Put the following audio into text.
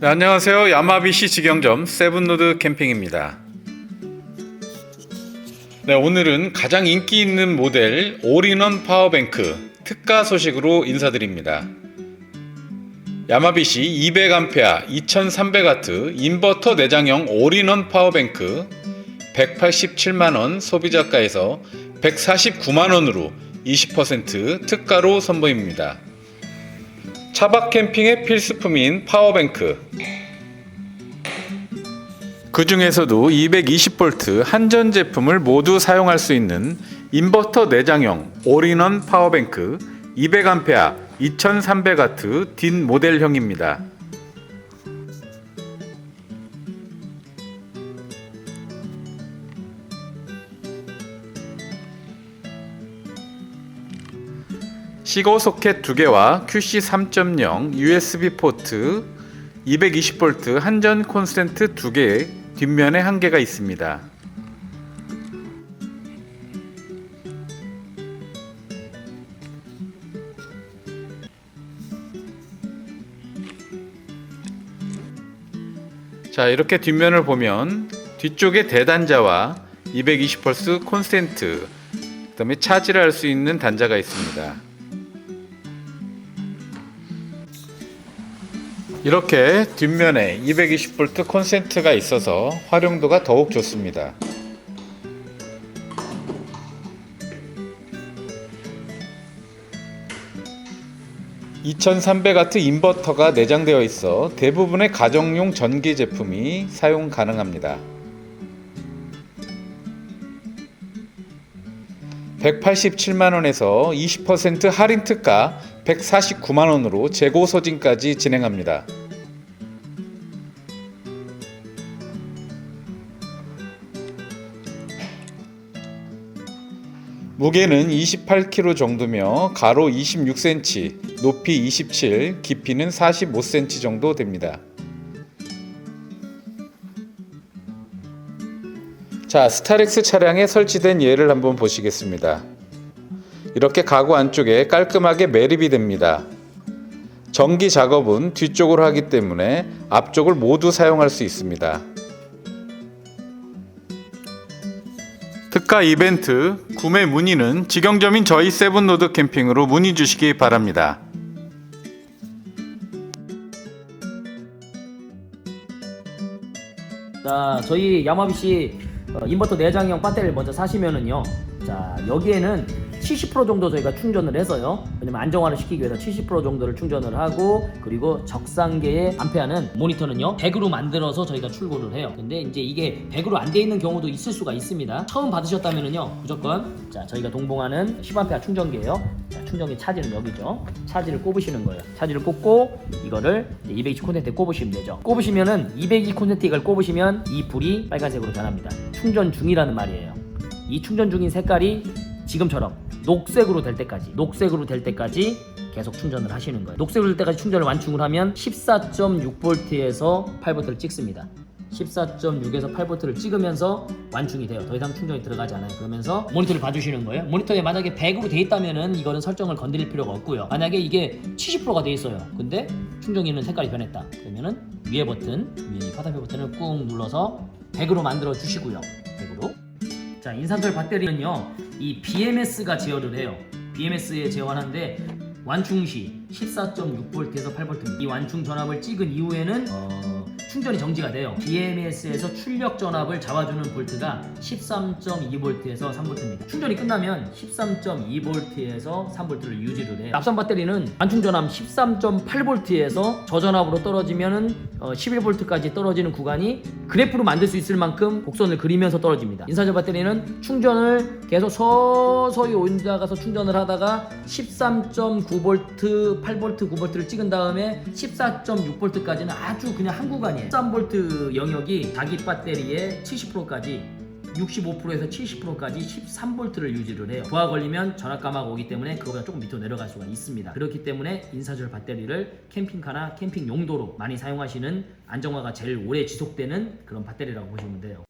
네, 안녕하세요. 야마비시 직영점 세븐로드 캠핑입니다. 네, 오늘은 가장 인기 있는 모델 올인원 파워뱅크 특가 소식으로 인사드립니다. 야마비시 200A 2300W 인버터 내장형 올인원 파워뱅크 187만원 소비자가에서 149만원으로 20% 특가로 선보입니다. 차박 캠핑의 필수품인 파워뱅크. 그 중에서도 220V 한전 제품을 모두 사용할 수 있는 인버터 내장형 올인원 파워뱅크 200A 2300W 뒷 모델형입니다. 시거 소켓 2개와 QC 3.0 USB 포트 220V 한전 콘센트 2개 뒷면에 한 개가 있습니다. 자, 이렇게 뒷면을 보면 뒤쪽에 대단자와 220V 콘센트 그 다음에 차지를 할 수 있는 단자가 있습니다. 이렇게 뒷면에 220V 콘센트가 있어서 활용도가 더욱 좋습니다. (2300W) 인버터가 내장되어 있어 대부분의 가정용 전기 제품이 사용 가능합니다. 187만원에서 20% 할인 특가 149만 원으로 재고 소진까지 진행합니다. 무게는 28kg 정도며 가로 26cm, 높이 27, 깊이는 45cm 정도 됩니다. 자, 스타렉스 차량에 설치된 예를 한번 보시겠습니다. 이렇게 가구 안쪽에 깔끔하게 매립이 됩니다. 전기 작업은 뒤쪽으로 하기 때문에 앞쪽을 모두 사용할 수 있습니다. 특가 이벤트 구매 문의는 직영점인 저희 세븐로드 캠핑으로 문의 주시기 바랍니다. 자, 저희 야마비 씨 어, 인버터 내장형 배터리를 먼저 사시면은요. 자, 여기에는 70% 정도 저희가 충전을 해서요. 왜냐면 안정화를 시키기 위해서 70% 정도를 충전을 하고 그리고 적상계의 암페아는 모니터는요. 100으로 만들어서 저희가 출고를 해요. 근데 이제 이게 100으로 안 돼 있는 경우도 있을 수가 있습니다. 처음 받으셨다면은요. 무조건 자, 저희가 동봉하는 10A 충전기예요. 자, 충전기 차지는 여기죠. 차지를 꼽으시는 거예요. 차지를 꼽고 이거를 220 콘센트에 꼽으시면 되죠. 꼽으시면은 220 콘센트 이걸 꼽으시면 이 불이 빨간색으로 변합니다. 충전 중이라는 말이에요. 이 충전 중인 색깔이 지금처럼 녹색으로 될 때까지 녹색으로 될 때까지 계속 충전을 하시는 거예요. 녹색으로 될 때까지 충전을 완충을 하면 14.6V에서 8V를 찍습니다. 14.6에서 8V를 찍으면서 완충이 돼요. 더 이상 충전이 들어가지 않아요. 그러면서 모니터를 봐주시는 거예요. 모니터에 만약에 100으로 돼 있다면은 이거는 설정을 건드릴 필요가 없고요. 만약에 이게 70%가 돼 있어요. 근데 충전기는 색깔이 변했다. 그러면은 위에 버튼, 위에 화살표 버튼을 꾹 눌러서 100으로 만들어 주시고요. 100으로. 자, 인산철 배터리는요. 이 BMS가 제어를 해요. BMS에 제어하는데 완충 시 14.6V에서 8V입니다. 이 완충 전압을 찍은 이후에는 어, 충전이 정지가 돼요. BMS에서 출력 전압을 잡아주는 볼트가 13.2V에서 3V입니다. 충전이 끝나면 13.2V에서 3V를 유지를 해요. 납산 배터리는 완충 전압 13.8V에서 저전압으로 떨어지면은 어, 11V까지 떨어지는 구간이 그래프로 만들 수 있을 만큼 곡선을 그리면서 떨어집니다. 인산철 배터리는 충전을 계속 서서히 올라가서 충전을 하다가 13.9V, 8V, 9V를 찍은 다음에 14.6V까지는 아주 그냥 한 구간이에요. 13V 영역이 자기 배터리의 70%까지 65%에서 70%까지 13V를 유지를 해요. 부하 걸리면 전압감화가 오기 때문에 그거보다 조금 밑으로 내려갈 수가 있습니다. 그렇기 때문에 인산철 배터리를 캠핑카나 캠핑 용도로 많이 사용하시는 안정화가 제일 오래 지속되는 그런 배터리라고 보시면 돼요.